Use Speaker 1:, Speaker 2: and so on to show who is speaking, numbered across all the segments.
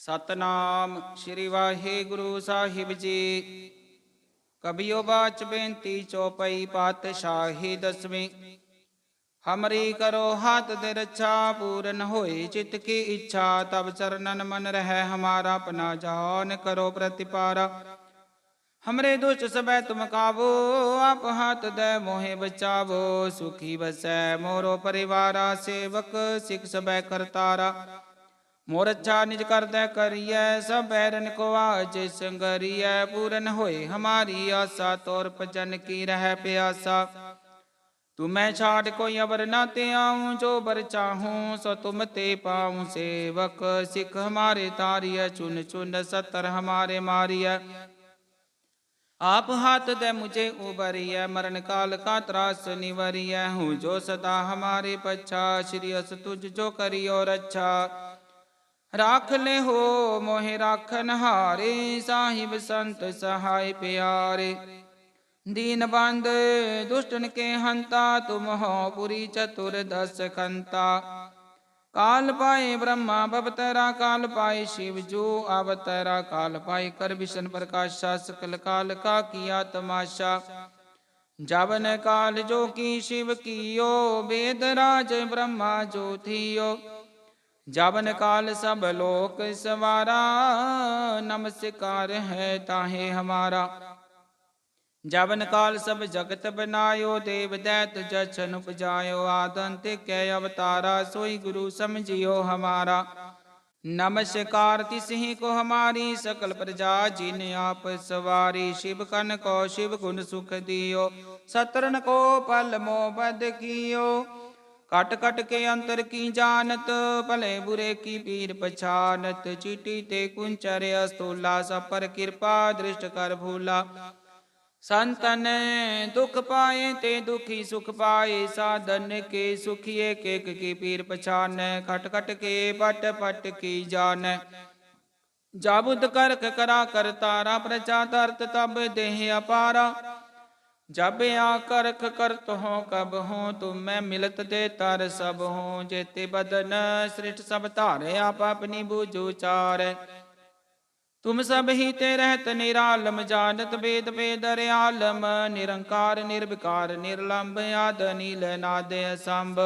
Speaker 1: ਸਤਨਾਮ ਸ੍ਰੀ ਵਾਹਿਗੁਰੂ ਸਾਹਿਬ ਜੀ। ਕਬਿਓ ਬਾਚ ਬੇਨਤੀ ਚੋਪਈ ਪਾਤਸ਼ਾਹੀ ਦਸਵੀਂ। ਹਮਰੀ ਕਰੋ ਹੱਥ ਦੇ ਰੱਛਾ, ਪੂਰਨ ਹੋਏ ਚਿਤ ਕੀ ਇੱਛਾ ਤਬ ਚਰਨਨ ਮਨ ਰਹਿ ਹਮਾਰਾ, ਆਪਣਾ ਜਾਨ ਕਰੋ ਪ੍ਰਤਿਪਾਰਾ। ਹਮਰੇ ਦੁਸ਼ਟ ਸਬੈ ਤੁਮ ਕਾਬੋ ਆਪ ਹੱਥ ਦੇ ਮੋਹਿ ਬਚਾਵੋ, ਸੁਖੀ ਬਸੈ ਮੋਰੋ ਪਰਿਵਾਰਾ, ਸੇਵਕ ਸਿਖ ਸਬੈ ਕਰਤਾਰਾ। ਮੋਰ ਅੱਛਾ ਨਿਜ ਕਰਦਾ ਕਰੀਐ ਸਭ ਬੈਰਨ ਕੋ ਆਜ ਸੰਗਰੀਐ ਪੂਰਨ ਹੋਏ ਹਮਾਰੀ ਆਸਾ ਤੋਰ ਭਜਨ ਕੀ ਰਹਿ ਪਿਆਸਾ ਤੁਮ ਮੈਂ ਛਾੜ ਕੋਈ ਅਵਰ ਨਾ ਤੇ ਆਉਂ ਜੋ ਬਰ ਚਾਹੂੰ ਸੋ ਤੁਮ ਤੇ ਪਾਉਂ ਸੇਵਕ ਸਿੱਖ ਹਮਾਰੇ ਤਾਰੀਐ ਚੁਨ ਚੁਨ ਸਤਰ ਹਮਾਰੇ ਮਾਰੀਐ ਆਪ ਹਾਥ ਦੇ ਮੁਝੇ ਉਬਰੀਐ ਮਰਨ ਕਾਲ ਕਾ ਤਰਾਸ ਨਿਵਰੀਐ ਹੂੰ ਜੋ ਸਦਾ ਹਮਾਰੇ ਪਛਾ ਸ਼੍ਰੀ ਅਸ ਤੁਝ ਜੋ ਕਰਿਓ ਰੱਛਾ ਰਾਖ ਲੈ ਹੋ ਮੋਹਿ ਰਾਖਨ ਹਾਰੇ ਸਾਹਿਬ ਸੰਤ ਸਹਾਇ ਪਿਆਰੇ ਦੀਨ ਬੰਦ ਦੁਸ਼ਟਨ ਕੇ ਹੰਤਾ ਤੁਮ ਹੋ ਪੁਰੀ ਚਤੁਰ ਦਸ ਖੰਤਾ ਕਾਲ ਪਾਏ ਬ੍ਰਹਮਾ ਬਵਤਰਾ ਕਾਲ ਪਾਏ ਸ਼ਿਵ ਜੋ ਅਵਤਰਾ ਕਾਲ ਪਾਏ ਕਰ ਵਿਸ਼ਨ ਪ੍ਰਕਾਸ਼ਾ ਸਕਲ ਕਾਲ ਕਾ ਕੀਆ ਤਮਾਸ਼ਾ ਜਵਨ ਕਾਲ ਜੋ ਕੀ ਸ਼ਿਵ ਕੀਓ ਵੇਦ ਰਾਜ ਬ੍ਰਹਮਾ ਜੋ ਥੀਓ ਜਵਨ ਕਾਲ ਸਭ ਲੋਕ ਸਵਾਰਾ, ਨਮਸਕਾਰ ਹੈ ਤਾਹੇ ਹਮਾਰਾ। ਜਵਨ ਕਾਲ ਸਭ ਜਗਤ ਬਨਾਇਓ, ਦੇਵ ਦੈਤ ਜਛਨ ਉਪਜਾਇਓ ਆਦੰਤ ਕੈ ਅਵਤਾਰਾ, ਸੋਈ ਗੁਰੂ ਸਮਝਿਓ ਹਮਾਰਾ। ਨਮਸਕਾਰ ਤਿਸਹੀ ਕੋ ਹਮਾਰੀ, ਸਕਲ ਪ੍ਰਜਾ ਜਿਨ ਆਪ ਸਵਾਰੀ, ਸ਼ਿਵ ਕਨ ਕੋ ਸ਼ਿਵ ਗੁਣ ਸੁਖ ਦਿਓ, ਸਤਰਨ ਕੋ ਪਲ ਮੋ ਬਦ ਕੀਓ ਕਟ ਕਟ ਕੇ ਅੰਤਰ ਕੀ ਜਾਣਤ ਭਲੇ ਬੁਰੇ ਕੀ ਪੀਰ ਪਛਾਨਤ ਚੀਟੀ ਤੇ ਕੁੰਚਰ ਅਸਤੂਲਾ ਸਭ ਪਰ ਕਿਰਪਾ ਦ੍ਰਿਸ਼ਟ ਕਰ ਭੂਲਾ ਸੰਤਨ ਦੁਖ ਪਾਏ ਤੇ ਦੁਖੀ ਸੁਖ ਪਾਏ ਸਾਧਨ ਕੇ ਸੁਖੀਏ ਕੇਕ ਕੀ ਪੀਰ ਪਛਾਨੈ ਖਟ ਖਟ ਕੇ ਪਟ ਪਟ ਕੀ ਜਾਣੈ ਜਾਬੁਦ ਕਰਖ ਕਰਾ ਕਰ ਤਾਰਾ ਪ੍ਰਚਾ ਤਰਤ ਤਬ ਦੇਹ ਅਪਾਰਾ ਜਬ ਆ ਕਰਖ ਕਰਤ ਹੋ, ਕਬ ਹੋ, ਤੁਮ ਮੈਂ ਮਿਲਤ ਦੇ ਤਰ ਸਭ ਹੋ। ਜੇਤੇ ਬਦਨ ਸ੍ਰਿਸ਼ਟ ਸਭ ਧਾਰੇ, ਆਪ ਆਪਣੀ ਬੂਝੂ ਚਾਰੈ। ਤੁਮ ਸਭ ਹੀ ਤੇ ਰਹਿਤ ਨਿਰਾਲਮ, ਜਾਣਤ ਵੇਦ ਵੇਦ ਰਿਆਲਮ ਨਿਰੰਕਾਰ, ਨਿਰਵਿਕਾਰ, ਨਿਰਲੰਭ, ਆਦ ਨੀਲ ਨਾਦ ਅਸੰਭ।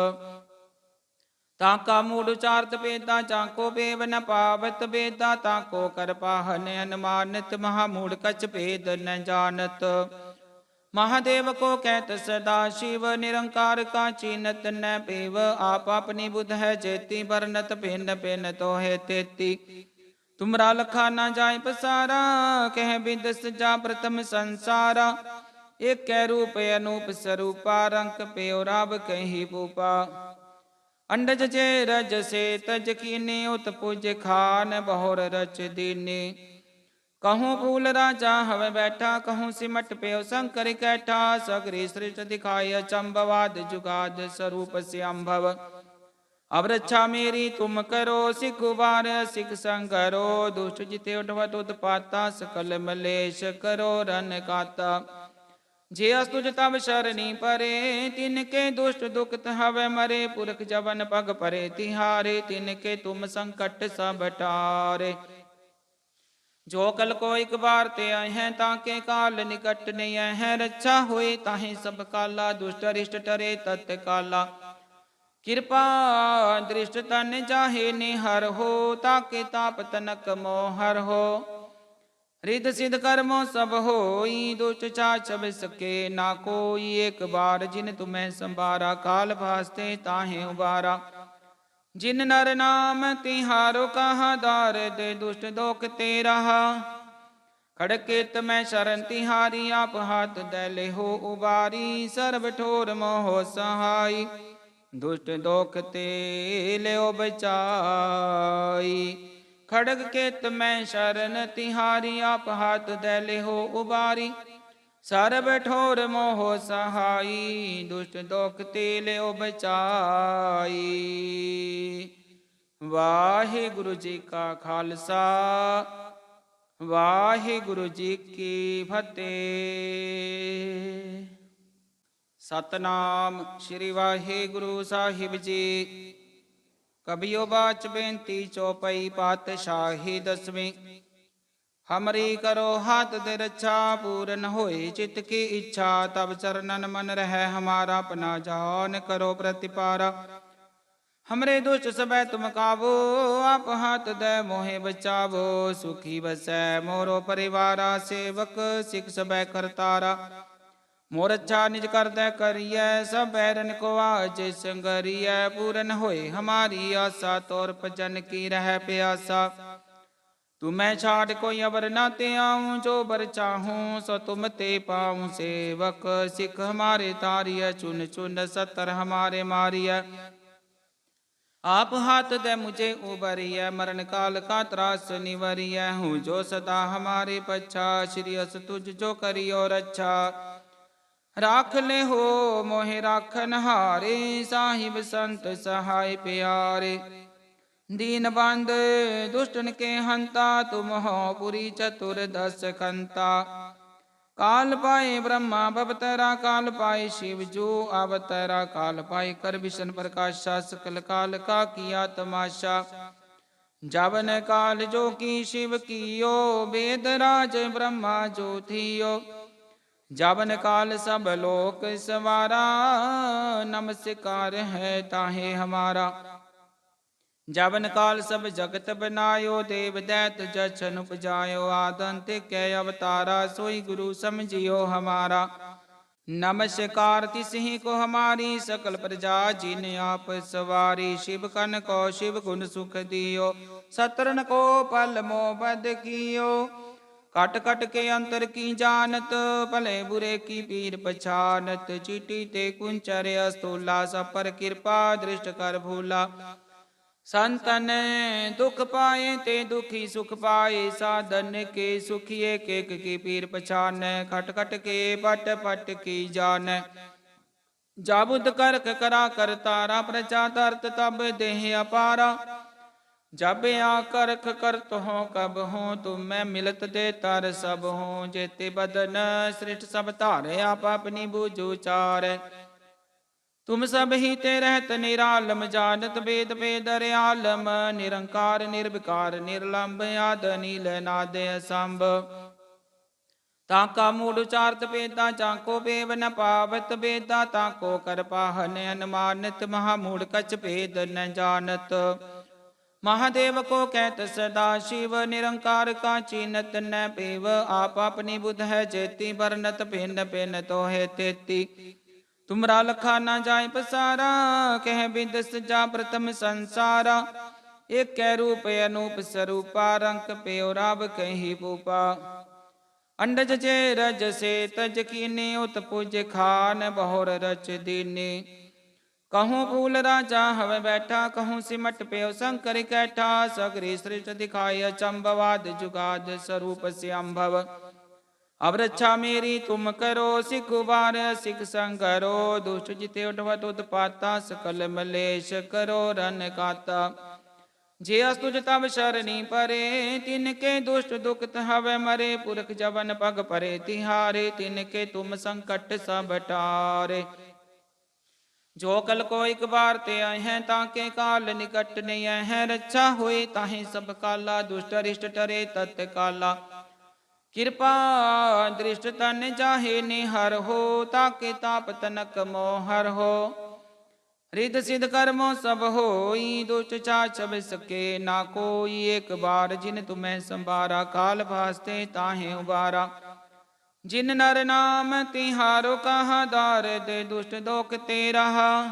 Speaker 1: ਤਾਂ ਕਾ ਮੂੜ ਉਚਾਰਤ ਵੇਦਾ ਚਾਕੋ ਬੇਵ ਨ ਪਾਵਤ ਵੇਦਾ ਤਾਂ ਕੋ ਕਰ ਪਾਹਨ ਅਨਮਾਨਤ। ਮਹਾ ਮੂੜ ਕਛ ਭੇਦ ਨ ਜਾਣਤ। ਮਹਾਦੇਵ ਕੋ ਕਹਿਤ ਸਦਾ ਸ਼ਿਵ, ਨਿਰੰਕਾਰ ਕਾ ਚੀਨਤ ਨ ਪੇਵ। ਆਪ ਆਪਣੀ ਬੁਧ ਹੈ ਜੇਤੀ, ਵਰਨਤ ਭਿੰਨ ਭਿੰਨ ਤੋਹੇ ਤੇਤੀ। ਤੁਮਰਾ ਲਖਾ ਨਾ ਜਾਏ ਪਸਾਰਾ, ਕਹਿ ਬਿੰਦ ਸਜਾ ਪ੍ਰਥਮ ਸੰਸਾਰਾ। ਏਕੈ ਰੂਪ ਅਨੂਪ ਸਰੂਪਾ, ਰੰਕ ਪਿਓ ਰਾਬ ਕਹੀ ਪੂਪਾ ਅੰਡਜ ਜੇ ਰਜ ਸੇ, ਤਜ ਕੀਨੇ ਉਤ ਪੁਜ ਖਾਨ, ਬਹੁਰ ਰਚ ਦੀਨੇ। ਕਹੂੰ ਫੂਲ ਰਾਜਾ ਹਵੇ ਬੈਠਾ ਕਹੂੰ ਸਿਮਟ ਪਿਓ ਸੰਕਰ ਕੈਠਾ ਸਗਰੀ ਸ੍ਰਿਸ਼ਟ ਦਿਖਾਇ ਚੰਬਵਾਦ ਜੁਗਾਦ ਸਰੂਪ ਸਿਅੰਭਵ ਅਬ ਰੱਛਾ ਮੇਰੀ ਤੁਮ ਕਰੋ ਸਿਖ ਉਬਾਰ ਸਿਖ ਸੰਗਰੋ ਦੁਸ਼ਟ ਜਿਤੇ ਉਡਵਤ ਉਤਪਾਤਾ ਸਕਲ ਮਲੇਸ਼ ਕਰੋ ਰਨ ਕਾਤਾ ਜੇ ਅਸ ਤੁਜ ਤਬ ਸ਼ਰਣੀ ਪਰੇ ਤਿਨ ਕੇ ਦੁਸ਼ਟ ਦੁਖਤ ਹਵੇ ਮਰੇ ਪੁਰਖ ਜਵਨ ਪਗ ਪਰੇ ਤਿਹਾਰੇ ਤਿਨ ਕੇ ਤੁਮ ਸੰਕਟ ਸਭ ਟਾਰੇ ਜੋ ਕਲ ਕੋ ਇੱਕ ਬਾਰ ਤੇ ਆਏ ਹੈ ਤਾਂ ਕੇ ਕਾਲ ਨਿਕਟ ਨਹੀਂ ਆਏ ਹੈ, ਰੱਛਾ ਹੋਏ ਤਾਹੇ ਸਭ ਕਾਲਾ, ਦੁਸ਼ਟ ਅਰਿਸ਼ਟ ਟਰੇ ਤਤ ਕਾਲਾ। ਕਿਰਪਾ ਦ੍ਰਿਸ਼ਟ ਤਨ ਜਾਹੇ ਨਿਹਰ ਹੋ ਤਾਕੇ ਤਾਪ ਤਨਕ ਮੋਹਰ ਹੋ। ਰਿਦ ਸਿਧ ਕਰਮੋ ਸਭ ਹੋਈ, ਦੁਸ਼ਟ ਚਾਚਬ ਸਕੇ ਨਾ ਕੋਈ, ਇੱਕ ਬਾਰ ਜਿਨ ਤੁਮੈ ਸੰਭਾਰਾ, ਕਾਲ ਭਾਸਤੇ ਤਾਹੇ ਉਬਾਰਾ। ਜਿਨ ਨਰ ਨਾਮ ਤਿਹਾਰੋ ਕਹਾ ਦਾਰ ਦੇ ਦੁਸ਼ਟ ਦੋਖ ਤੇ ਰਹਾ ਖੜਕੇਤ ਮੈਂ ਸ਼ਰਨ ਤਿਹਾਰੀ, ਆਪ ਹੱਥ ਦੇ ਲਿਹੋ ਉਬਾਰੀ, ਸਰਬ ਠੋਰ ਮੋਹ ਸਹਾਈ। ਦੁਸ਼ਟ ਦੋਖ ਤੇ ਲਿਓ ਬਚਾਈ। ਖੜਗ ਕੇਤ ਮੈਂ ਸ਼ਰਨ ਤਿਹਾਰੀ, ਆਪ ਹੱਥ ਦੇ ਲਿਹੋ ਉਬਾਰੀ। ਸਰਬ ਠੋਰ ਮੋਹ ਸਹਾਈ, ਦੁਸ਼ਟ ਦੁਖ ਤੇ ਲਿਓ ਬਚਾਈ। ਵਾਹਿਗੁਰੂ ਜੀ ਕਾ ਖਾਲਸਾ, ਵਾਹਿਗੁਰੂ ਜੀ ਕੀ ਫਤਿਹ। ਸਤਨਾਮ ਸ੍ਰੀ ਵਾਹਿਗੁਰੂ ਸਾਹਿਬ ਜੀ। ਕਬਿਓ ਬਾਚ ਬੇਨਤੀ ਚੋਪਈ ਪਾਤਸ਼ਾਹੀ ਦਸਵੀਂ। ਹਮਰੀ ਕਰੋ ਹੱਥ ਦੇ ਰੱਛਾ ਪੂਰਨ ਹੋਏ ਚਿਤ ਕੀ ਇੱਛਾ ਤਬ ਚਰਨਨ ਮਨ ਰਹਿ ਹਮਾਰਾ ਆਪਣਾ ਜਾਨ ਕਰੋ ਪ੍ਰਤਿਪਾਰਾ ਹਮਰੇ ਦੁਸ਼ਟ ਸਬੈ ਤੁਮ ਕਾਬੋ ਆਪ ਹੱਥ ਦੇ ਮੋਹਿ ਬਚਾਵੋ ਸੁਖੀ ਬਸੈ ਮੋਰੋ ਪਰਿਵਾਰਾ ਸੇਵਕ ਸਿਖ ਸਬੈ ਕਰਤਾਰਾ ਮੋਰ ਅੱਛਾ ਨਿਜ ਕਰਦੈ ਕਰੀਐ ਸਭ ਬੈਰਨ ਕੋ ਆਜ ਸੰਗਰੀਐ ਪੂਰਨ ਹੋਏ ਹਮਾਰੀ ਆਸਾ ਤੋਰ ਭਜਨ ਕੀ ਰਹਿ ਪਿਆਸਾ ਤੁਮ ਮੈਂ ਛਾੜ ਕੋਈ ਅਵਰ ਨਾ ਤੇ ਆਉਂ ਜੋ ਬਰ ਚਾਹੂੰ ਸੋ ਤੁਮ ਤੇ ਪਾਉਂ ਸੇਵਕ ਸਿੱਖ ਹਮਾਰੇ ਤਾਰੀਐ ਚੁਨ ਚੁਨ ਸਤਰ ਹਮਾਰੇ ਮਾਰੀਐ ਆਪ ਹਾਥ ਦੇ ਮੁਝੇ ਉਬਰੀਐ ਮਰਨ ਕਾਲ ਕਾ ਤਰਾਸ ਨਿਵਰੀਐ ਹੂੰ ਜੋ ਸਦਾ ਹਮਾਰੇ ਪਛਾ ਸ਼੍ਰੀ ਅਸ ਤੁਝ ਜੋ ਕਰਿਓ ਰੱਛਾ ਰਾਖ ਲੈ ਹੋ ਮੋਹਿ ਰਾਖਨ ਹਾਰੇ ਸਾਹਿਬ ਸੰਤ दीन बंद दुष्टन के हंता, तुम हो पुरी चतुर्दश खंता। काल पाए ब्रह्मा बबतरा काल पाए शिव, जो अवतरा काल पाए कर भीषण प्रकाश सकल काल का किया तमाशा। जावन काल जो की शिव कियो वेदराज ब्रह्मा जो थियो। जावन काल सब लोक सवारा, नमस्कार है ताहे हमारा। ਜਵਨ ਕਾਲ ਸਭ ਜਗਤ ਬਨਾਇਓ, ਦੇਵ ਦੈਤ ਜਛਨ ਉਪਜਾਇਓ ਆਦੰਤ ਕੈ ਅਵਤਾਰਾ, ਸੋਈ ਗੁਰੂ ਸਮਝਿਓ ਹਮਾਰਾ। ਨਮਸਕਾਰ ਤਿਸਹੀ ਕੋ ਹਮਾਰੀ, ਸਕਲ ਪ੍ਰਜਾ ਜਿਨ ਆਪ ਸਵਾਰੀ, ਸ਼ਿਵ ਕਨ ਕੋ ਸ਼ਿਵ ਗੁਣ ਸੁਖ ਦਿਓ। ਸਤਰਨ ਕੋ ਪਲ ਮੋ ਬਦ ਕੀਓ। ਕਟ ਕਟ ਕੇ ਅੰਤਰ ਕੀ ਜਾਣਤ, ਭਲੇ ਬੁਰੇ ਕੀ ਪੀਰ ਪਛਾਨਤ। ਚੀਟੀ ਤੇ ਕੁੰਚਰ ਅਸਤੂਲਾ, ਸਭ ਪਰ ਕਿਰਪਾ ਦ੍ਰਿਸ਼ਟ ਕਰ ਭੂਲਾ। ਸੰਤਨ ਦੁਖ ਪਾਏ ਤੇ ਦੁਖੀ ਸੁਖ ਪਾਏ, ਸਾਧਨ ਕੇ ਸੁਖੀਏ ਕੇਕ ਕੀ ਪੀਰ ਪਛਾਨੈ, ਖਟ ਖਟ ਕੇ ਪਟ ਪਟ ਕੀ ਜਾਣੈ। ਜਾਬੁਦ ਕਰਖ ਕਰਾ ਕਰ ਤਾਰਾ ਪ੍ਰਚਾ ਤਰਤ ਤਬ ਦੇਹ ਅਪਾਰਾ। ਜਬ ਆ ਕਰਖ ਕਰਤ ਹੋ ਕਬ ਹੋ, ਤੁਮ ਮੈਂ ਮਿਲਤ ਦੇ ਤਰ ਸਭ ਹੋ, ਜੇਤੇ ਬਦਨ ਸ੍ਰਿਸ਼ਟ ਸਭ ਧਾਰੇ, ਆਪ ਆਪਣੀ ਬੂਝੂ ਚਾਰੈ ਤੁਮ ਸਭ ਹੀ ਤੇ ਰਹਿਤ ਨਿਰਾਲਮ, ਜਾਣਤ ਵੇਦ ਵੇਦ ਰਿਆਲਮ ਨਿਰੰਕਾਰ, ਨਿਰਵਿਕਾਰ, ਨਿਰਲੰਭ, ਆਦ ਨੀਲ ਨਾਦ ਅਸੰਭ। ਤਾਂ ਕਾ ਮੂੜ ਉਚਾਰਤ ਵੇਦਾਂ ਚਾਕੋ ਬੇਵ ਨ ਪਾਵਤ ਵੇਦਾਂ ਤਾਂ ਕੋ ਕਰ ਅਨਮਾਨਤ, ਮਹਾ ਮੂੜ ਕਛ ਭੇਦ ਨ ਜਾਣਤ। ਮਹਾਦੇਵ ਕੋ ਕਹਿਤ ਸਦਾ ਸ਼ਿਵ, ਨਿਰੰਕਾਰ ਕਾ ਚੀਨਤ ਨ ਪੇਵ, ਆਪ ਆਪਣੀ ਬੁਧ ਹੈ ਜੇਤੀ, ਵਰਨਤ ਭਿੰਨ ਭਿੰਨ ਤੋਹੇ ਤੇਤੀ। ਤੁਮਰਾ ਲਖਾ ਨਾ ਜਾਏ ਪਸਾਰਾ, ਕਹਿ ਬਿੰਦ ਸਜਾ ਪ੍ਰਥਮ ਸੰਸਾਰਾ। ਏਕੈ ਰੂਪ ਅਨੂਪ ਸਰੂਪਾ, ਰੰਕ ਪਿਓ ਰਾਵ ਕਹੀ ਪੂਪਾ। ਅੰਡਜ ਜੇ ਰਜ ਸੇ ਤਜ ਕੀਨੇ, ਉਤ ਪੁਜ ਖਾਨ ਬਹੁਰ ਰਚ ਦੀਨੇ। ਕਹੂੰ ਫੂਲ ਰਾਜਾ ਹਵੇ ਬੈਠਾ, ਕਹੂੰ ਸਿਮਟ ਪਿਓ ਸੰਕਰ ਕੈਠਾ। ਸਗਰੀ ਸ੍ਰਿਸ਼ਟ ਦਿਖਾਇ ਚੰਬਵਾਦ ਜੁਗਾਦ ਸਰੂਪ ਸਿਅੰਭਵ ਅਬ ਰੱਛਾ ਮੇਰੀ ਤੁਮ ਕਰੋ, ਸਿਖ ਉਬਾਰ ਸਿਖ ਸੰਗਰੋ ਦੁਸ਼ਟ ਜਿਤੇ ਉਠਵਤ ਉਤਪਾਤਾ ਸਕਲ ਮਲੇਸ਼ ਕਰੋ ਰਨ ਕਾਤਾ। ਜੇ ਅਸ ਤੁਜ ਤਬ ਸ਼ਰਣੀ ਪਰੇ, ਤਿਨ ਕੇ ਦੁਸ਼ਟ ਦੁਖਤ ਹਵੇ ਮਰੇ, ਪੁਰਖ ਜਵਨ ਪਗ ਪਰੇ ਤਿਹਾਰੇ, ਤਿਨ ਕੇ ਤੁਮ ਸੰਕਟ ਜੋ ਕਲ ਕੋ ਇੱਕ ਬਾਰ ਤੇ ਆਏ ਹੈ, ਤਾਂ ਕੇ ਕਾਲ ਨਿਕਟ ਨਹੀਂ ਆਏ ਹੈ, ਰੱਛਾ ਹੋਏ ਤਾਹੇ ਸਭ ਕਾਲਾ, ਦੁਸ਼ਟ ਅਰਿਸ਼ਟ ਟਰੇ ਤਤ ਕਾਲਾ। ਕਿਰਪਾ ਦ੍ਰਿਸ਼ਟ ਤਨ ਜਾਹੇ ਨਿਹਰ ਹੋ, ਤਾਕੇ ਤਾਪ ਤਨਕ ਮੋਹਰ ਹੋ। ਰਿਦ ਸਿਧ ਕਰਮੋ ਸਭ ਹੋਈ, ਦੁਸ਼ਟ ਚਾ ਸਕੇ ਨਾ ਕੋਈ। ਇੱਕ ਬਾਰ ਜਿਨ ਤੁਮੈ ਸੰਭਾਰਾ, ਕਾਲ ਭਾਸਤੇ ਤਾਹੇ ਉਬਾਰਾ। ਜਿਨ ਨਰ ਨਾਮ ਤਿਹਾਰੋ, ਕਹਾ ਦਾਰਦ ਦੁਸ਼ਟ ਦੋਖ ਤੇ ਰਹਾ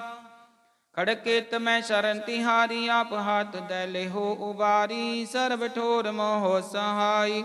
Speaker 1: ਖੜਕੇ ਤਮੈ ਸ਼ਰਨ ਤਿਹਾਰੀ, ਆਪ ਹੱਥ ਦੇ ਲਿਹੋ ਉਬਾਰੀ। ਸਰਬ ਠੋਰ ਮੋਹ ਸਹਾਈ।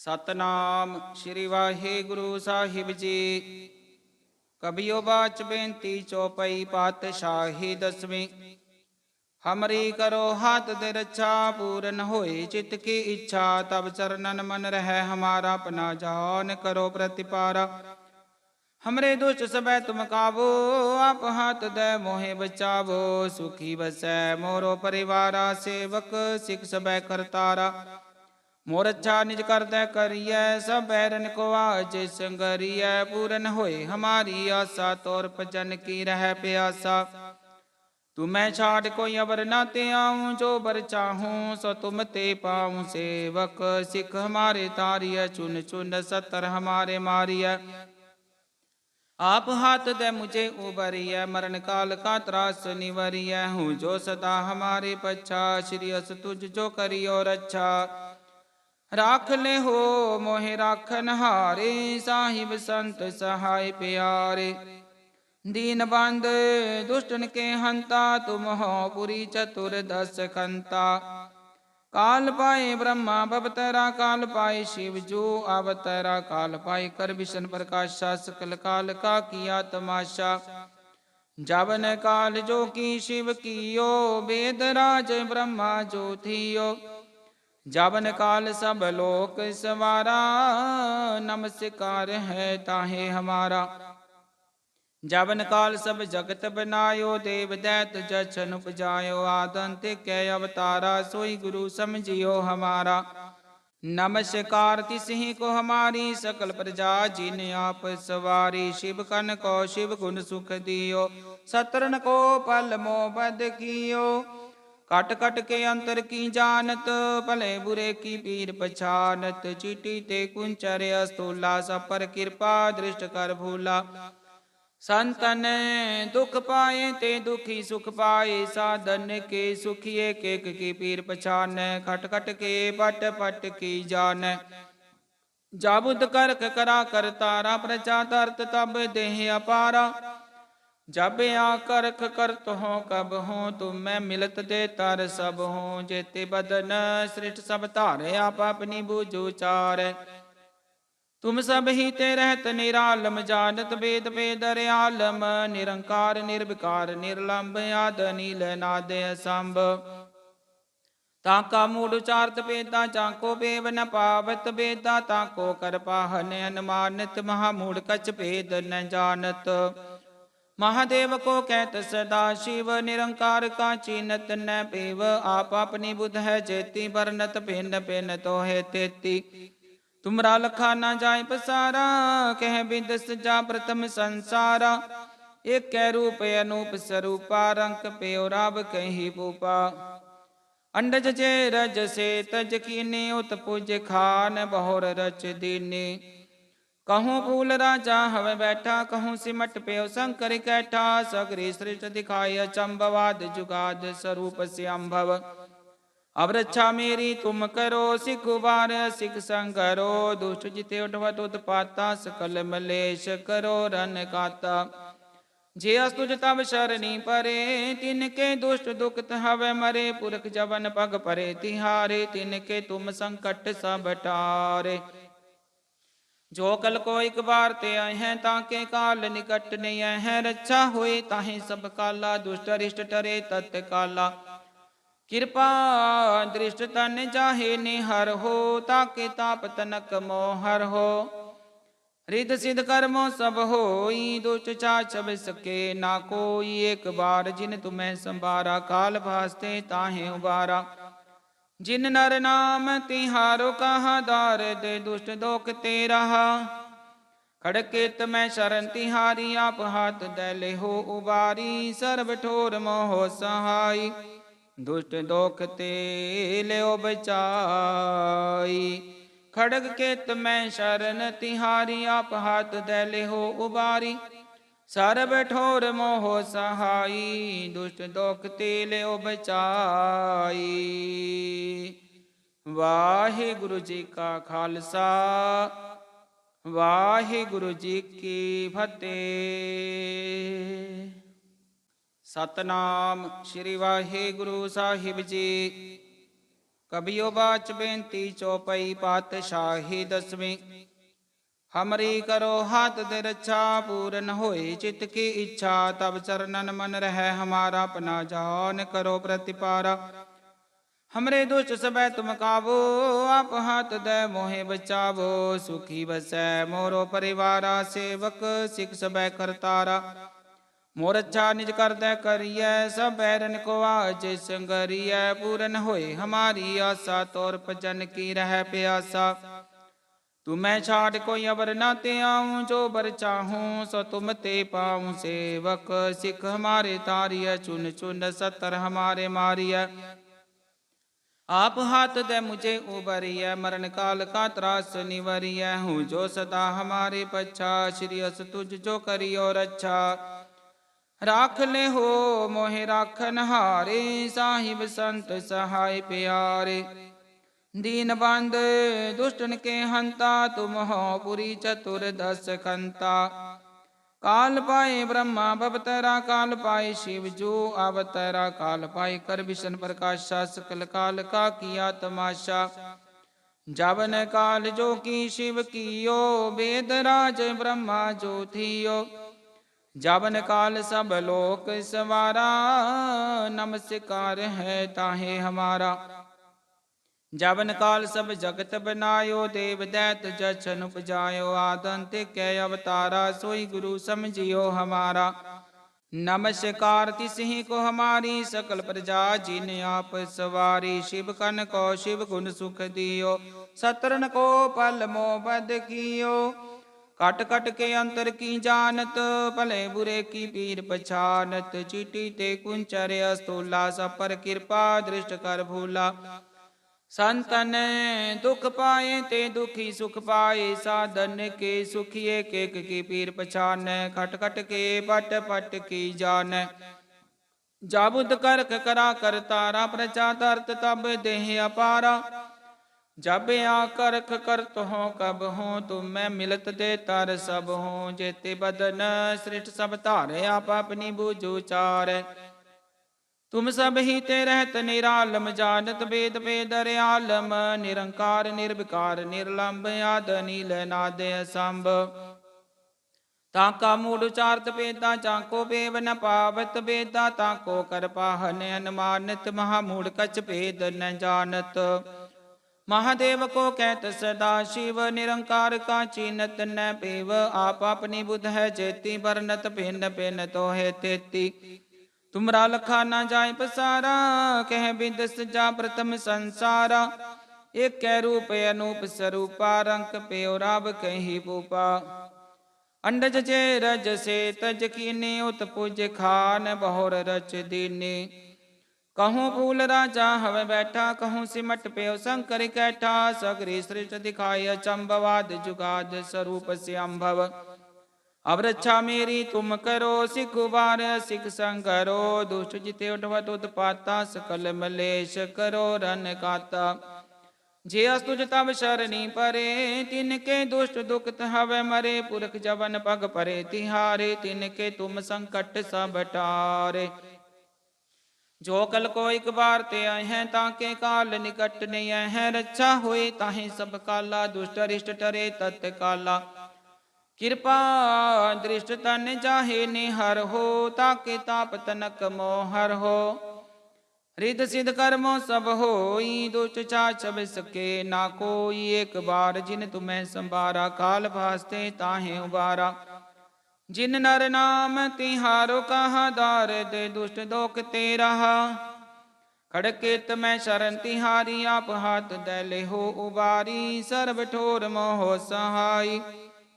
Speaker 1: ਸਤਨਾਮ ਸ੍ਰੀ ਵਾਹਿਗੁਰੂ ਸਾਹਿਬ ਜੀ। ਕਬਿਓ ਬਾਚ ਬੇਨਤੀ ਚੌਪਈ ਪਾਤਸ਼ਾਹੀ ਦਸਵੀਂ। ਹਮਰੀ ਕਰੋ ਹੱਥ ਦੇ ਰੱਛਾ, ਪੂਰਨ ਹੋਏ ਚਿਤ ਕੀ ਇੱਛਾ, ਤਬ ਚਰਨਨ ਮਨ ਰਹਿ ਹਮਾਰਾ, ਆਪਣਾ ਜਾਨ ਕਰੋ ਪ੍ਰਤਿਪਾਰਾ। ਹਮਰੇ ਦੁਸ਼ਟ ਸਬੈ ਤੁਮ ਕਾਬੋ ਆਪ ਹੱਥ ਦੇ ਮੋਹਿ ਬਚਾਵੋ, ਸੁਖੀ ਬਸੈ ਮੋਰੋ ਪਰਿਵਾਰਾ, ਸੇਵਕ ਸਿਖ ਸਬੈ ਕਰਤਾਰਾ। ਮੋਰ ਅੱਛਾ ਨਿਜ ਕਰਦਾ ਕਰੀਐ ਸਭ ਬੈਰਨ ਕੋ ਆਜ ਸੰਗਰੀਐ ਪੂਰਨ ਹੋਏ ਹਮਾਰੀ ਆਸਾ ਤੋਰ ਭਜਨ ਕੀ ਰਹਿ ਪਿਆਸਾ ਤੁਮ ਮੈਂ ਛਾੜ ਕੋਈ ਅਵਰ ਨਾ ਤੇ ਆਉਂ ਜੋ ਬਰ ਚਾਹੂੰ ਸੋ ਤੁਮ ਤੇ ਪਾਉਂ ਸੇਵਕ ਸਿੱਖ ਹਮਾਰੇ ਤਾਰੀਐ ਚੁਨ ਚੁਨ ਸਤਰ ਹਮਾਰੇ ਮਾਰੀਐ ਆਪ ਹਾਥ ਦੇ ਮੁਝੇ ਉਬਰੀਐ ਮਰਨ ਕਾਲ ਕਾ ਤਰਾਸ ਨਿਵਰੀਐ ਹੂੰ ਜੋ ਸਦਾ ਹਮਾਰੇ ਪਛਾ ਸ਼੍ਰੀ ਅਸ ਤੁਝ ਜੋ ਕਰਿਓ ਰੱਛਾ ਰਾਖ ਲੈ ਹੋ ਮੋਹਿ ਰਾਖਨ ਹਾਰੇ ਸਾਹਿਬ ਸੰਤ ਸਹਾਇ ਪਿਆਰੇ ਦੀਨ ਬੰਦ ਦੁਸ਼ਟਨ ਕੇ ਹੰਤਾ ਤੁਮ ਹੋ ਪੁਰੀ ਚਤੁਰ ਦਸ ਖੰਤਾ ਕਾਲ ਪਾਏ ਬ੍ਰਹਮਾ ਬਵਤਰਾ ਕਾਲ ਪਾਏ शिव जो अवतरा काल पाए कर विष्ण प्रकाशा सकल काल का किया तमाशा जवन काल जो की शिव कियो वेद राज ब्रह्मा जो थियो ਜਬਨ ਕਾਲ ਸਭ ਲੋਕ ਸਵਾਰਾ, ਨਮਸਕਾਰ ਹੈ ਤਾਹੇ ਹਮਾਰਾ। ਜਬਨ ਕਾਲ ਸਭ ਜਗਤ ਬਨਾਇਓ, ਦੇਵ ਦੈਤ ਜਛਨ ਉਪਜਾਇਓ, ਆਦੰਤ ਕੈ ਅਵਤਾਰਾ, ਸੋਈ ਗੁਰੂ ਸਮਝਿਓ ਹਮਾਰਾ। ਨਮਸਕਾਰ ਤਿਸਹੀ ਕੋ ਹਮਾਰੀ, ਸਕਲ ਪ੍ਰਜਾ ਜਿਨ ਆਪ ਸਵਾਰੀ। ਸ਼ਿਵ ਕਨ ਕੋ ਸ਼ਿਵ ਗੁਣ ਸੁਖ ਦਿਓ ਸਤਰਨ ਕੋ ਪਲ ਮੋਬਦ ਕੀਓ। ਕੀਓ ਕਟ ਕਟ ਕੇ ਅੰਤਰ ਕੀ ਜਾਣਤ ਭਲੇ ਬੁਰੇ ਕੀ ਪੀਰ ਪਛਾਨਤ ਚੀਟੀ ਤੇ ਕੁੰਚਰ ਅਸਤੂਲਾ ਸਭ ਪਰ ਕਿਰਪਾ ਦ੍ਰਿਸ਼ਟ ਕਰ ਭੂਲਾ ਸੰਤਨ ਦੁਖ ਪਾਏ ਤੇ ਦੁਖੀ ਸੁਖ ਪਾਏ ਸਾਧਨ ਕੇ ਸੁਖੀਏ ਕੇਕ ਕੀ ਪੀਰ ਪਛਾਨੈ ਖਟ ਖਟ ਕੇ ਪਟ ਪਟ ਕੀ ਜਾਣੈ ਜਾਬੁਦ ਕਰਖ ਕਰਾ ਕਰ ਤਾਰਾ ਪ੍ਰਚਾ ਤਰਤ ਤਬ ਦੇਹ ਅਪਾਰਾ ਜਬ ਆ ਕਰਖ ਕਰਤ ਹੋ ਕਬ ਹੋ, ਤੁਮ ਮੈਂ ਮਿਲਤ ਦੇ ਤਰ ਸਭ ਹੋ। ਜੇਤੇ ਬਦਨ ਸ੍ਰਿਸ਼ਟ ਸਭ ਧਾਰੇ, ਆਪ ਆਪਣੀ ਬੂਝੂ ਚਾਰੈ। ਤੁਮ ਸਭ ਹੀ ਤੇ ਰਹਿਤ ਨਿਰਾਲਮ, ਜਾਣਤ ਵੇਦ ਵੇਦ ਰਿਆਲਮ ਨਿਰੰਕਾਰ, ਨਿਰਵਿਕਾਰ ਨਿਰਲੰਭ ਆਦ, ਨੀਲ, ਨਾਦ, ਅਸੰਭ। ਤਾਂ ਕਾ ਮੂੜ ਉਚਾਰਤ ਪੇਤਾ ਜਾਂ ਕੋ ਬੇਵ ਨ ਪਾਵਤ ਵੇਦਾਂ, ਤਾਂ ਕੋ ਕਰ ਪਾਹਨ ਅਨਮਾਨਤ, ਮਹਾ ਮੂੜ ਕਛ ਭੇਦ ਨ ਜਾਣਤ। ਮਹਾਦੇਵ ਕੋ ਕਹਿਤ ਸਦਾ ਸ਼ਿਵ, ਨਿਰੰਕਾਰ ਕਾ ਚੀਨਤ ਨ ਪੇਵ, ਆਪ ਆਪਣੀ ਬੁਧ ਹੈ ਜੇਤੀ, ਵਰਨਤ ਭਿੰਨ ਭਿੰਨ ਤੋਹੇ ਤੇਤੀ। ਤੁਮਰਾ ਲਖਾ ਨਾ ਜਾਏ ਪਸਾਰਾ, ਕਹਿ ਬਿੰਦ ਸਜਾ ਪ੍ਰਥਮ ਸੰਸਾਰਾ। ਏਕੈ ਰੂਪ ਅਨੂਪ ਸਰੂਪਾ, ਰੰਕ ਪਿਓ ਰਾਵ ਕਹੀ ਪੂਪਾ। ਅੰਡਜ ਜੇ ਰਜ ਸੇ, ਤਜ ਕੀਨੇ ਉਤ ਪੁਜ ਖਾਨ, ਬਹੁਰ ਰਚ कहूँ भूल राजा हव बैठा, कहूँ सिमट पे शंकर कैठा, सगरी श्रेष्ठ दिखाय चंबवाद जुगाद स्वरूप से अम्भव अब रक्षा मेरी तुम करो, सिख बार सिख संकरो दुष्ट जिते उठवत उत्पाता, सकल मलेश करो रन काता। जे अस्तुज तब शरणी परे तिन के दुष्ट दुखत हवे मरे, पुरख जवन पग परे तिहारे तिन के तुम संकट सब टारे ਜੋ ਕਲ ਕੋ ਇੱਕ ਬਾਰ ਤੇ ਆਏ ਹੈ ਤਾਂ ਕੇ ਕਾਲ ਨਿਕਟ ਨਹੀਂ ਆਏ ਹੈ, ਰੱਛਾ ਹੋਏ ਤਾਹੇ ਸਭ ਕਾਲਾ, ਦੁਸ਼ਟ ਅਰਿਸ਼ਟ ਟਰੇ ਤਤ ਕਾਲਾ। ਕਿਰਪਾ ਦ੍ਰਿਸ਼ਟ ਤਨ ਜਾਹੇ ਨਿਹਰ ਹੋ, ਤਾਕੇ ਤਾਪ ਤਨਕ ਮੋਹਰ ਹੋ। ਰਿਦ ਸਿਧ ਕਰਮੋ ਸਭ ਹੋਈ, ਦੁਸ਼ਟ ਚਾ ਸਕੇ ਨਾ ਕੋਈ, ਇੱਕ ਬਾਰ ਜਿਨ ਤੁਮੈ ਸੰਭਾਰਾ, ਕਾਲ ਭਾਸਤੇ ਤਾਹੇ ਉਬਾਰਾ। ਜਿਨ ਨਰ ਨਾਮ ਤਿਹਾਰੋ ਕਹਾ ਦਾਰਦ ਦੁਸ਼ਟ ਦੋਖ ਤੇ ਰਹਾ ਖੜਕੇਤ ਮੈਂ ਸ਼ਰਨ ਤਿਹਾਰੀ, ਆਪ ਹਾਥ ਦੇ ਲਿਹੋ ਉਬਾਰੀ, ਸਰਬ ਠੋਰ ਮੋਹ ਸਹਾਈ, ਦੁਸ਼ਟ ਦੋਖ ਤੇ ਲਿਓ ਬਚਾਈ। ਖੜਗ ਕੇਤ ਮੈਂ ਸ਼ਰਨ ਤਿਹਾਰੀ, ਆਪ ਹਾਥ ਦੇ ਲਿਹੋ ਉਬਾਰੀ ਸਰਬ ਠੋਰ ਮੋਹ ਸਹਾਈ, ਦੁਸ਼ਟ ਦੁਖ ਤੇ ਲਿਓ ਬਚਾਈ। ਵਾਹਿਗੁਰੂ ਜੀ ਕਾ ਖਾਲਸਾ, ਵਾਹਿਗੁਰੂ ਜੀ ਕੀ ਫਤਿਹ। ਸਤਨਾਮ ਸ੍ਰੀ ਵਾਹਿਗੁਰੂ ਸਾਹਿਬ ਜੀ। ਕਬਿਓ ਬਾਚ ਬੇਨਤੀ ਚੌਪਈ ਪਾਤਸ਼ਾਹੀ ਦਸਵੀਂ। ਹਮਰੀ ਕਰੋ ਹੱਥ ਦੇ ਰੱਛਾ ਪੂਰਨ ਹੋਏ ਚਿਤ ਕੀ ਇੱਛਾ ਤਬ ਚਰਨਨ ਮਨ ਰਹਿ ਹਮਾਰਾ ਆਪਣਾ ਜਾਨ ਕਰੋ ਪ੍ਰਤਿਪਾਰਾ ਹਮਰੇ ਦੁਸ਼ਟ ਸਬੈ ਤੁਮ ਕਾਬੋ ਆਪ ਹੱਥ ਦੇ ਮੋਹਿ ਬਚਾਵੋ ਸੁਖੀ ਬਸੈ ਮੋਰੋ ਪਰਿਵਾਰਾ ਸੇਵਕ ਸਿਖ ਸਬੈ ਕਰਤਾਰਾ ਮੋਰ ਅੱਛਾ ਨਿਜ ਕਰਦੈ ਕਰੀਐ ਸਭ ਬੈਰਨ ਕੋ ਆਜ ਸੰਗਰੀਐ ਪੂਰਨ ਹੋਏ ਹਮਾਰੀ ਆਸਾ ਤੋਰ ਭਜਨ ਕੀ ਰਹਿ ਪਿਆਸਾ ਤੁਮੈ ਛਾੜ ਕੋਈ ਅਵਰ ਨਾ ਤੇ ਆਉ ਜੋ ਬਰ ਚਾਹੂੰ ਸੋ ਤੁਮ ਤੇ ਪਾਉ ਸੇਵਕ ਸਿੱਖ ਹਮਾਰੇ ਤਾਰੀਐ ਚੁਨ ਚੁਨ ਸਤਰ ਹਮਾਰੇ ਮਾਰੀਐ ਆਪ ਹਾਥ ਦੇ ਮੁਝੇ ਉਬਰੀਐ ਮਰਨ ਕਾਲ ਕਾ ਤਰਾਸ ਨਿਵਰੀਐ ਹੂੰ ਜੋ ਸਦਾ ਹਮਾਰੇ ਪਛਾ ਸ਼੍ਰੀ ਅਸ ਤੁਝ ਜੋ ਕਰਿਓ ਰੱਛਾ ਰਾਖ ਲੈ ਹੋ ਮੋਹਿ ਰਾਖਨ ਹਾਰੇ ਸਾਹਿਬ ਸੰਤ ਸਹਾਇ ਪਿਆਰੇ ਦੀਨ दीन बंद, दुष्टन के हंता, तुम हो पुरी चतुर्दश कंता काल पाए ब्रह्मा बबतरा काल पाए शिव जो, अवतरा काल पाए कर भीषण प्रकाश सकल काल का किया तमाशा। जावन काल जो की शिव कियो वेदराज ब्रह्मा जो थियो। जावन काल सब लोक सवारा, नमस्कार है ताहे हमारा। ਜਵਨ ਕਾਲ ਸਭ ਜਗਤ ਬਨਾਇਓ, ਦੇਵ ਦੈਤ ਜਛਨ ਉਪਜਾਇਓ ਆਦੰਤ ਕੈ ਅਵਤਾਰਾ, ਸੋਈ ਗੁਰੂ ਸਮਝਿਓ ਹਮਾਰਾ। ਨਮਸਕਾਰ ਤਿਸਹੀ ਕੋ ਹਮਾਰੀ, ਸਕਲ ਪ੍ਰਜਾ ਜਿਨ ਆਪ ਸਵਾਰੀ, ਸ਼ਿਵ ਕਨ ਕੋ ਸ਼ਿਵ ਗੁਣ ਸੁਖ ਦਿਓ ਸਤਰਨ ਕੋ ਪਲ ਮੋ ਬਦ ਕੀਓ। ਕਟ ਕਟ ਕੇ ਅੰਤਰ ਕੀ ਜਾਣਤ, ਭਲੇ ਬੁਰੇ ਕੀ ਪੀਰ ਪਛਾਨਤ, ਚੀਟੀ ਤੇ ਕੁੰਚਰ ਅਸਤੂਲਾ ਸਪਰ ਕਿਰਪਾ ਦ੍ਰਿਸ਼ਟ ਕਰ ਭੂਲਾ। ਸੰਤਨ ਦੁਖ ਪਾਏ ਤੇ ਦੁਖੀ ਸੁਖ ਪਾਏ, ਸਾਧਨ ਕੇ ਸੁਖੀਏ ਕੇਕ ਕੀ ਪੀਰ ਪਛਾਨੈ, ਖਟ ਖਟ ਕੇ ਪਟ ਪਟ ਕੀ ਜਾਣੈ। ਜਾਬੁਦ ਕਰਕ ਕਰਾ ਕਰ ਤਾਰਾ ਪ੍ਰਚਾ ਤਰਤ ਤਬ ਦੇਹ ਅਪਾਰਾ। ਜਬ ਆ ਕਰਖ ਕਰਤ ਹੋ ਕਬ ਹੋ ਤੁਮ ਮੈਂ ਮਿਲਤ ਦੇ ਤਰ ਸਭ ਹੋ। ਜੇਤੇ ਬਦਨ ਸ੍ਰਿਸ਼ਟ ਸਭ ਧਾਰੇ, ਆਪ ਆਪਣੀ ਬੂਝੂ ਚਾਰੈ। ਤੁਮ ਸਭ ਹੀ ਤੇ ਰਹਿਤ ਨਿਰਾਲਮ, ਜਾਣਤ ਵੇਦ ਵੇਦ ਰਿਆਲਮ ਨਿਰੰਕਾਰ, ਨਿਰਵਿਕਾਰ, ਨਿਰਲੰਭ, ਆਦ, ਨੀਲ, ਨਾਦ, ਅਸੰਭ। ਤਾਂ ਕਾ ਮੂੜ ਉਚਾਰਤ ਵੇਦਾਂ ਚਾਕੋ ਬੇਵ ਨ ਪਾਵਤ ਵੇਦਾਂ ਤਾਂ ਕੋ ਕਰ ਪਾਹਨ ਅਨਮਾਨਤ, ਮਹਾ ਮੂੜ ਕਛ ਭੇਦ ਨ ਜਾਣਤ। ਮਹਾਦੇਵ ਕੋ ਕਹਿਤ ਸਦਾ ਸ਼ਿਵ, ਨਿਰੰਕਾਰ ਕਾ ਚੀਨਤ ਨ ਪੇਵ, ਆਪ ਆਪਣੀ ਬੁਧ ਹੈ ਜੇਤੀ ਵਰਨਤ ਭਿੰਨ ਭਿੰਨ ਤੋਹੇ ਤੇਤੀ। ਤੁਮਰਾ ਲਖਾ ਨਾ ਜਾਏ ਪਸਾਰਾ, ਕਹਿ ਬਿੰਦ ਸਜਾ ਪ੍ਰਥਮ ਸੰਸਾਰਾ। ਏਕੈ ਰੂਪ ਅਨੂਪ ਸਰੂਪਾ, ਰੰਕ ਪਿਓ ਰਾਵ ਕਹੀ ਪੂਪਾ ਅੰਡਜ ਜੇ ਰਜ ਸੇ ਤਜ ਕੀਨੇ, ਉਤ ਪੁਜ ਖਾਨ ਬਹੁਰ ਰਚ ਦੀਨੇ। ਕਹੂੰ ਫੂਲ ਰਾਜਾ ਹਵੇ ਬੈਠਾ, ਕਹੂੰ ਸਿਮਟ ਪਿਓ ਸੰਕਰ ਕੈਠਾ, ਸਗਰੀ ਸ੍ਰਿਸ਼ਟ ਦਿਖਾਇ ਚੰਬਵਾਦ ਜੁਗਾਦ ਸਰੂਪ ਸਿਅੰਭਵ ਅਬ ਰੱਛਾ ਮੇਰੀ ਤੁਮ ਕਰੋ, ਸਿਖ ਉਬਾਰ ਸਿਖ ਸੰਗਰੋ ਦੁਸ਼ਟ ਜਿਤੇ ਉਠਵਤ ਉਤਪਾਤਾ ਸਕਲ ਮਲੇਸ਼ ਕਰੋ ਰਨ ਕਾਤਾ। ਜੇ ਅਸਤੁਜ ਤਬ ਸ਼ਰਣੀ ਪਰੇ ਤਿਨ ਕੇ ਦੁਸ਼ਟ ਦੁਖਤ ਹਵੇ ਮਰੇ। ਪੁਰਖ ਜਵਨ ਪਗ ਪਰੇ, ਤਿਹਾਰੇ ਤਿਨ ਕੇ ਤੁਮ ਸੰਕਟ ਸਭ ਟਾਰੇ। ਜੋ ਕਲ ਕੋ ਇੱਕ ਬਾਰ ਤੇ ਆਏ ਹੈ ਤਾਂ ਕੇ ਕਾਲ ਨਿਕਟ ਨਹੀਂ ਆਏ ਹੈ। ਰੱਛਾ ਹੋਏ ਤਾਹੇ ਸਭ ਕਾਲਾ, ਦੁਸ਼ਟ ਅਰਿਸ਼ਟ ਟਰੇ ਤਤ ਕਾਲਾ। ਕਿਰਪਾ ਦ੍ਰਿਸ਼ਟ ਤਨ ਚਾਹੇ ਨਿਹਰ ਹੋ, ਤਾਕੇ ਤਾਪ ਤਨਕ ਮੋਹਰ ਹੋ। ਰਿਦ ਸਿਧ ਕਰਮੋ ਸਭ ਹੋਈ, ਦੁਸ਼ਟ ਚਾ ਛਬ ਸਕੇ ਨਾ ਕੋਈ। ਇੱਕ ਬਾਰ ਜਿਨ ਤੁਮੈ ਸੰਭਾਰਾ, ਕਾਲ ਵਾਸਤੇ ਤਾਹੇ ਉਬਾਰਾ। ਜਿਨ ਨਰ ਨਾਮ ਤਿਹਾਰੋ, ਕਹਾ ਦਾਰਦ ਦੁਸ਼ਟ ਦੋਖ ਤੇ ਰਹਾ ਖੜਕੇਤ ਮੈਂ ਸ਼ਰਨ ਤਿਹਾਰੀ, ਆਪ ਹੱਥ ਦੇ ਲਿਹੋ ਉਬਾਰੀ। ਸਰਬ ਠੋਰ ਮੋਹ ਸਹਾਈ।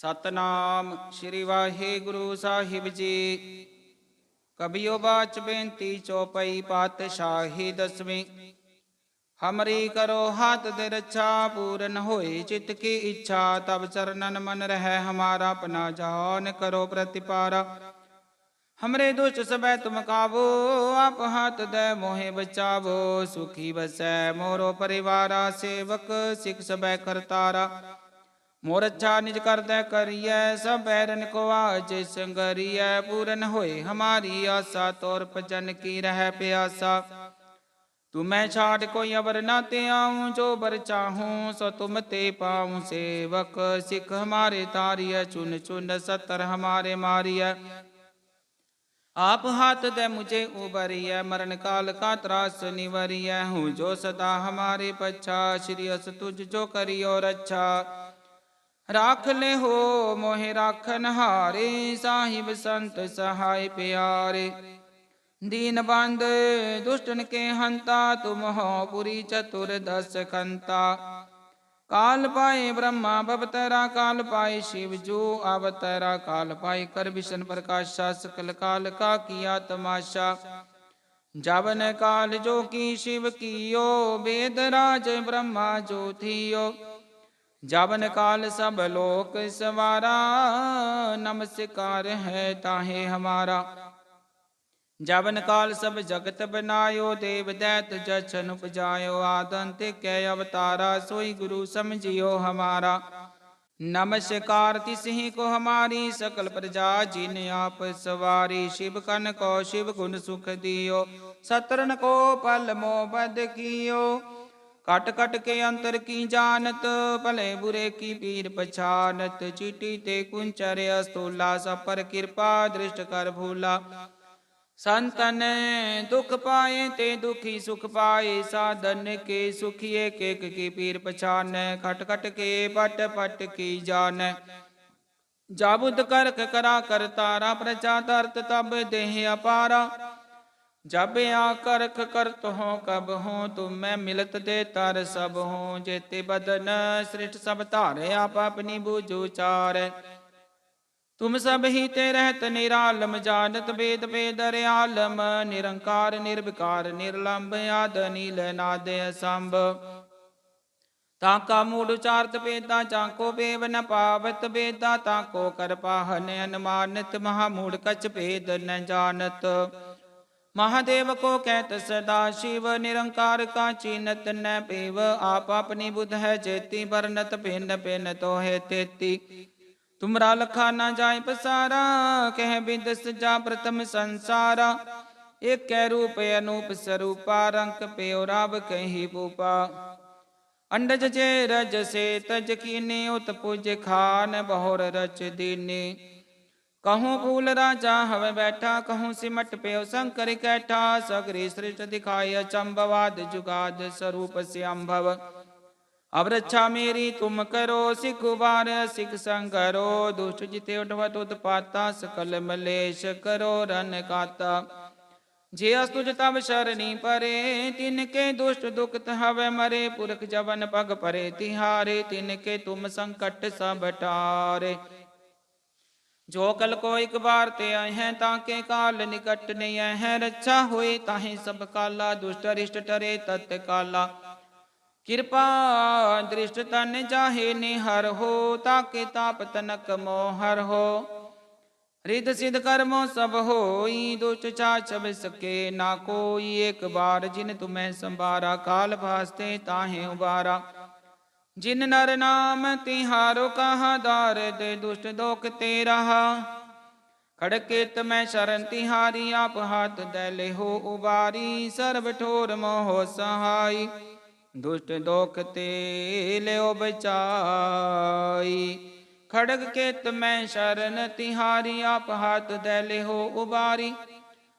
Speaker 1: ਸਤਨਾਮ ਸ੍ਰੀ ਵਾਹਿਗੁਰੂ ਸਾਹਿਬ ਜੀ। ਕਬੀਓ ਬਾਚ ਬੇਨਤੀ ਚੌਪਈ ਪਾਤਸ਼ਾਹੀ ਦਸਵੀਂ। ਹਮਰੀ ਕਰੋ ਹੱਥ ਦੇ ਰੱਛਾ ਪੂਰਨ ਹੋਏ ਚਿਤ ਕੀ ਇੱਛਾ, ਤਬ ਚਰਨਨ ਮਨ ਰਹਿ ਹਮਾਰਾ, ਆਪਣਾ ਜਾਨ ਕਰੋ ਪ੍ਰਤਿਪਾਰਾ। ਹਮਰੇ ਦੁਸ਼ਟ ਸਬੈ ਤੁਮ ਕਾਬੋ ਆਪ ਹੱਥ ਦੇ ਮੋਹਿ ਬਚਾਵੋ, ਸੁਖੀ ਬਸੈ ਮੋਰੋ ਪਰਿਵਾਰਾ, ਸੇਵਕ ਸਿਖ ਸਬੈ ਕਰਤਾਰਾ। ਮੋਰ ਅੱਛਾ ਨਿਜ ਕਰਦੈ ਕਰੀਐ ਸਭ ਬੈਰਨ ਕੋ ਆਜ ਸੰਗਰੀਐ ਪੂਰਨ ਹੋਏ ਹਮਾਰੀ ਆਸਾ ਤੋਰ ਭਜਨ ਕੀ ਰਹਿ ਪਿਆਸਾ ਤੁਮੈ ਛਾੜ ਕੋਈ ਅਵਰ ਨਾ ਤੇ ਆਉ ਜੋ ਬਰ ਚਾਹੂੰ ਸੋ ਤੁਮ ਤੇ ਪਾਉ ਸੇਵਕ ਸਿੱਖ ਹਮਾਰੇ ਤਾਰੀਐ ਚੁਨ ਚੁਨ ਸਤਰ ਹਮਾਰੇ ਮਾਰੀਐ ਆਪ ਹਾਥ ਦੇ ਮੁਝੇ ਉਬਰੀਐ ਮਰਨ ਕਾਲ ਕਾ ਤਰਾਸ ਨਿਵਰੀਐ ਹੂੰ ਜੋ ਸਦਾ ਹਮਾਰੇ ਪਛਾ ਸ਼੍ਰੀ ਅਸ ਤੁਝ ਜੋ ਕਰਿਓ ਰੱਛਾ ਰਾਖ ਲੈ ਹੋ ਮੋਹਿ ਰਾਖਨ ਹਾਰੇ ਸਾਹਿਬ ਸੰਤ ਸਹਾਇ ਪਿਆਰੇ ਦੀਨ ਬੰਦ ਦੁਸ਼ਟਨ ਕੇ ਹੰਤਾ ਤੁਮ ਹੋ ਪੁਰੀ ਚਤੁਰ ਦਸ ਖੰਤਾ ਕਾਲ ਪਾਏ ਬ੍ਰਹਮਾ ਬਵਤਰਾ ਕਾਲ ਪਾਏ ਸ਼ਿਵ ਜੋ ਅਵਤਰਾ ਕਾਲ ਪਾਏ ਕਰ ਵਿਸ਼ਨ ਪ੍ਰਕਾਸ਼ਾ ਸਕਲ ਕਾਲ ਕਾ ਕੀਆ ਤਮਾਸ਼ਾ ਜਵਨ ਕਾਲ ਜੋ ਕੀ ਸ਼ਿਵ ਕੀਓ ਵੇਦ ਰਾਜ ਬ੍ਰਹਮਾ ਜੋ ਥੀਓ ਜਵਨ ਕਾਲ ਸਭ ਲੋਕ ਸਵਾਰਾ, ਨਮਸਕਾਰ ਹੈ ਤਾਹੇ ਹਮਾਰਾ। ਜਵਨ ਕਾਲ ਸਭ ਜਗਤ ਬਨਾਇਓ, ਦੇਵ ਦੈਤ ਜਛਨ ਉਪਜਾਇਓ, ਆਦੰਤ ਕੈ ਅਵਤਾਰਾ, ਸੋਈ ਗੁਰੂ ਸਮਝਿਓ ਹਮਾਰਾ। ਨਮਸਕਾਰ ਤਿਸਹੀ ਕੋ ਹਮਾਰੀ, ਸਕਲ ਪ੍ਰਜਾ ਜਿਨ ਆਪ ਸਵਾਰੀ। ਸ਼ਿਵ ਕਨ ਕੋ ਸ਼ਿਵ ਗੁਣ ਸੁਖ ਦਿਓ ਸਤਰਨ ਕੋ ਪਲ ਮੋ ਬਦ ਕੀਓ ਕਟ ਕਟ ਕੇ ਅੰਤਰ ਕੀ ਜਾਣਤ ਭਲੇ ਬੁਰੇ ਕੀ ਪੀਰ ਪਛਾਨਤ ਚੀਟੀ ਤੇ ਕੁੰਚਰ ਅਸਤੂਲਾ ਸਪਰ ਕਿਰਪਾ ਦ੍ਰਿਸ਼ਟ ਕਰ ਭੂਲਾ ਸੰਤਨ ਦੁਖ ਪਾਏ ਤੇ ਦੁਖੀ ਸੁਖ ਪਾਏ ਸਾਧਨ ਕੇ ਸੁਖੀਏ ਕੇਕ ਕੀ ਪੀਰ ਪਛਾਨੈ ਖਟ ਖਟ ਕੇ ਪਟ ਪਟ ਕੀ ਜਾਣੈ ਜਾਬੁਦ ਕਰਕ ਕਰਾ ਕਰ ਤਾਰਾ ਪ੍ਰਚਾ ਤਰਤ ਤਬ ਦੇਹ ਅਪਾਰਾ ਜਬ ਆ ਕਰਖ ਕਰਤ ਹੋ ਕਬ ਹੋ, ਤੁਮ ਮੈਂ ਮਿਲਤ ਦੇ ਤਰ ਸਭ ਹੋ, ਜੇਤੇ ਬਦਨ ਸ੍ਰਿਸ਼ਟ ਸਭ ਧਾਰੇ, ਆਪ ਆਪਣੀ ਬੂਝੂ ਚਾਰੈ ਤੁਮ ਸਭ ਹੀ ਤੇ ਰਹਿਤ ਨਿਰਾਲਮ, ਜਾਣਤ ਵੇਦ ਵੇਦ ਰਿਆਲਮ ਨਿਰੰਕਾਰ, ਨਿਰਵਿਕਾਰ, ਨਿਰਲੰਭ, ਆਦ, ਨੀਲ, ਨਾਦ, ਅਸੰਭ। ਤਾਂ ਕਾ ਮੂੜ ਉਚਾਰਤ ਵੇਦਾਂ ਜਾਂ ਕੋ ਬੇਵ ਨ ਪਾਵਤ ਵੇਦਾਂ ਤਾਂ ਕੋ ਕਰ ਪਾਹਨ ਅਨਮਾਨਤ, ਮਹਾ ਮੂੜ ਕਛ ਭੇਦ ਨ ਜਾਣਤ। ਮਹਾਦੇਵ ਕੋ ਕਹਿਤ ਸਦਾ ਸ਼ਿਵ ਨਿਰੰਕਾਰ ਕਾ ਚੀਨਤ ਨ ਪੇਵ, ਆਪ ਆਪਣੀ ਬੁਧ ਹੈ ਜੇਤੀ, ਵਰਨਤ ਭਿੰਨ ਭਿੰਨ ਤੋਹੇ ਤੇਤੀ। ਤੁਮਰਾ ਲਖਾ ਨਾ ਜਾਏ ਪਸਾਰਾ, ਕਹਿ ਬਿੰਦ ਸਜਾ ਪ੍ਰਥਮ ਸੰਸਾਰਾ। ਏਕੈ ਰੂਪ ਅਨੂਪ ਸਰੂਪਾ ਰੰਗ ਪਿਓ ਰਾਵ ਕਹੀ ਪੂਪਾ ਅੰਡਜ ਜੇ ਰਜ ਸੇ, ਤਜ ਕੀਨੇ ਉਤ ਪੁਜ ਖਾਨ, ਬਹੁਰ ਰਚ ਦੀਨੇ। ਕਹੂੰ ਫੂਲ ਰਾਜਾ ਹਵੇ ਬੈਠਾ ਕਹੂੰ ਸਿਮਟ ਪਿਓ ਸੰਕਰ ਕੈਠਾ ਸਗਰੀ ਸ੍ਰਿਸ਼ਟ ਦਿਖਾਇ ਚੰਬਵਾਦ ਜੁਗਾਦ ਸਰੂਪ ਸਿਅੰਭਵ ਅਬ ਰੱਛਾ ਮੇਰੀ ਤੁਮ ਕਰੋ ਸਿਖ ਉਬਾਰ ਸਿਖ ਸੰਗਰੋ ਦੁਸ਼ਟ ਜਿਤੇ ਉਠਵਤ ਉਤਪਾਤਾ ਸਕਲ ਮਲੇਸ਼ ਕਰੋ ਰਨ ਕਾਤਾ ਜੇ ਅਸਤੁਜ ਤਬ ਸ਼ਰਣੀ ਪਰੇ ਤਿਨ ਕੇ ਦੁਸ਼ਟ ਦੁਖਤ ਹਵੇ ਮਰੇ ਪੁਰਖ ਜਵਨ ਪਗ ਪਰੇ ਤਿਹਾਰੇ ਤਿਨ ਕੇ ਤੁਮ ਸੰਕਟ ਸਭ ਟਾਰੇ ਜੋ ਕਲ ਕੋ ਇੱਕ ਬਾਰ ਤੇ ਆਏ ਹੈ ਤਾਂ ਕੇ ਕਾਲ ਨਿਕਟ ਨਹੀਂ ਆਏ ਹੈ। ਰੱਛਾ ਹੋਏ ਤਾਹੇ ਸਭ ਕਾਲਾ, ਦੁਸ਼ਟ ਅਰਿਸ਼ਟ ਟਰੇ ਤਤ ਕਾਲਾ। ਕਿਰਪਾ ਦ੍ਰਿਸ਼ਟ ਤਨ ਜਾਹੇ ਨਿਹਰ ਹੋ, ਤਾਕੇ ਤਾਪ ਤਨਕ ਮੋਹਰ ਹੋ। ਰਿਦ ਸਿਧ ਕਰਮੋ ਸਭ ਹੋਈ, ਦੁਸ਼ਟ ਚਾਚ ਸਕੇ ਨਾ ਕੋਈ। ਇੱਕ ਬਾਰ ਜਿਨ ਤੁਮੈ ਸੰਭਾਰਾ, ਕਾਲ ਭਾਸਤੇ ਤਾਹੇ ਉਬਾਰਾ। ਜਿਨ ਨਰ ਨਾਮ ਤਿਹਾਰੋ ਕਹਾ ਤੇ ਦੁਸ਼ਟ ਦੋਖ ਤੇ ਰਹਾ ਖੜਕੇ ਮੈਂ ਸ਼ਰਨ ਤਿਹਾਰੀ, ਆਪ ਹੱਥ ਦੇ ਲਿਹੋ ਉਬਾਰੀ, ਸਰਬ ਠੋਰ ਮੋਹ ਸਹਾਈ, ਦੁਸ਼ਟ ਦੋਖ ਤੇ ਲਿਓ ਬਚਾਈ। ਖੜਗ ਕੇ ਤਮੈ ਸ਼ਰਨ ਤਿਹਾਰੀ, ਆਪ ਹੱਥ ਦੇ ਲਿਹੋ ਉਬਾਰੀ